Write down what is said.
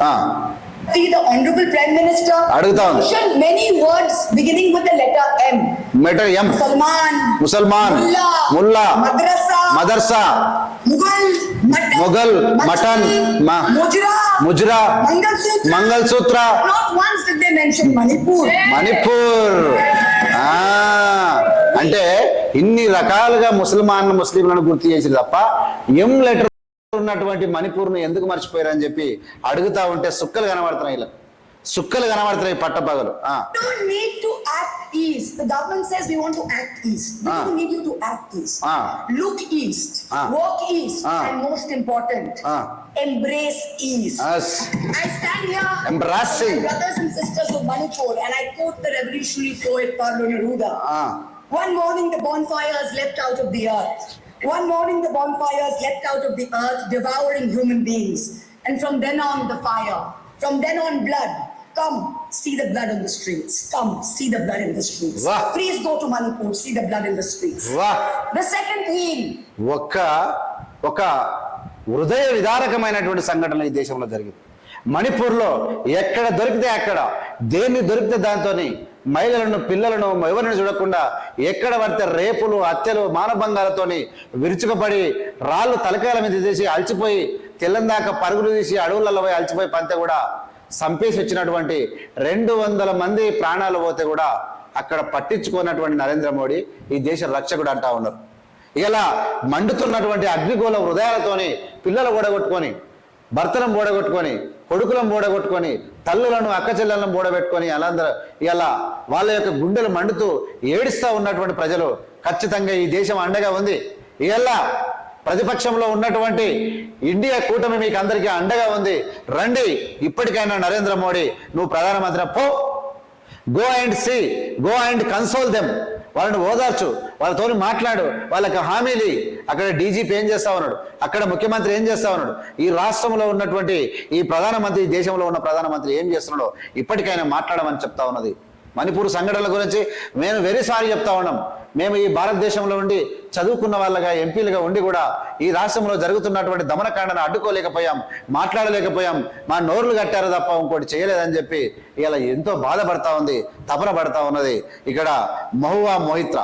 ఆ, See the Honorable Prime Minister mentioned many words beginning with the letter M. మెటర్ M Salman, ముసల్మాన్ Mullah, Mullah Madrasa, madrasa Mughal, Mutton, Mughal, mutton, ma- Mujra, mujra Mangalsutra. మంగళ సూత్ర Not once did they mention Manipur. Manipur ఆ, అంటే ఇన్ని రకాలుగా ముసల్మాన్ ముస్లింలను గుర్తు చేసి తప్ప M letter ఉన్నటువంటి మణిపూర్ను ఎందుకు మర్చిపోయారు అని చెప్పి అడుగుతా ఉంటే సుక్కలు కనబడుతున్నాయి సుక్కలు కనబడుతున్నాయి పట్టపగలు One morning, the bonfire is left out of the earth. One morning the bonfires leapt out of the earth, devouring human beings. And from then on, the fire. From then on, blood. Come, see the blood in the streets. Come, see the blood in the streets. Wah. Please go to Manipur, see the blood in the streets. వా The second theme, ఒక్క ఒక హృదయ విదారకమైనటువంటి సంఘటన ఈ దేశంలో జరిగింది మణిపూర్లో ఎక్కడ దొరికితే అక్కడ దేన్ని దొరికితే దాంతో మహిళలను పిల్లలను ఎవరిని చూడకుండా ఎక్కడ పడితే రేపులు హత్యలు మానభంగాలతోని విరుచుకుపడి రాళ్ళు తలకాయల మీద తీసి అలసిపోయి తెల్లందాక పరుగులు తీసి అడవులలో పోయి అలసిపోయి పంతే కూడా సంపేసి వచ్చినటువంటి రెండు వందల మంది ప్రాణాలు పోతే కూడా అక్కడ పట్టించుకున్నటువంటి నరేంద్ర మోడీ ఈ దేశ రక్షకుడు అంటా ఉన్నారు. ఇలా మండుతున్నటువంటి అగ్నిగోళ హృదయాలతోని పిల్లలు ఓడగొట్టుకొని భర్తలను బోడగొట్టుకొని కొడుకులను బోడగొట్టుకొని తల్లులను అక్క చెల్లెలను బోడబెట్టుకొని అలాందరూ ఇలా వాళ్ళ యొక్క గుండెలు మండుతూ ఏడుస్తూ ఉన్నటువంటి ప్రజలు. ఖచ్చితంగా ఈ దేశం అండగా ఉంది. ఇలా ప్రతిపక్షంలో ఉన్నటువంటి ఇండియా కూటమి మీకు అందరికీ అండగా ఉంది. రండి ఇప్పటికైనా నరేంద్ర మోడీ నువ్వు ప్రధానమంత్రి పో. Go and see go and console them వాళ్ళని ఓదార్చు వాళ్ళతో మాట్లాడు వాళ్ళకి హామీలు అక్కడ డీజీపీ ఏం చేస్తా ఉన్నాడు? అక్కడ ముఖ్యమంత్రి ఏం చేస్తా ఉన్నాడు? ఈ రాష్ట్రంలో ఉన్నటువంటి ఈ ప్రధానమంత్రి దేశంలో ఉన్న ప్రధానమంత్రి ఏం చేస్తున్నాడో ఇప్పటికైనా మాట్లాడమని చెప్తా ఉన్నది. మణిపూర్ సంఘటనల గురించి మేము వెరీ సారీ చెప్తా ఉన్నాం. మేము ఈ భారతదేశంలో ఉండి చదువుకున్న వాళ్ళగా ఎంపీలుగా ఉండి కూడా ఈ రాష్ట్రంలో జరుగుతున్నటువంటి దమనకాండను అడ్డుకోలేకపోయాం మాట్లాడలేకపోయాం. మా నోర్లు కట్టారు తప్ప ఇంకోటి చేయలేదని చెప్పి ఇలా ఎంతో బాధపడతా ఉంది తపన పడతా ఉన్నది. ఇక్కడ మహువా మోహిత్ర.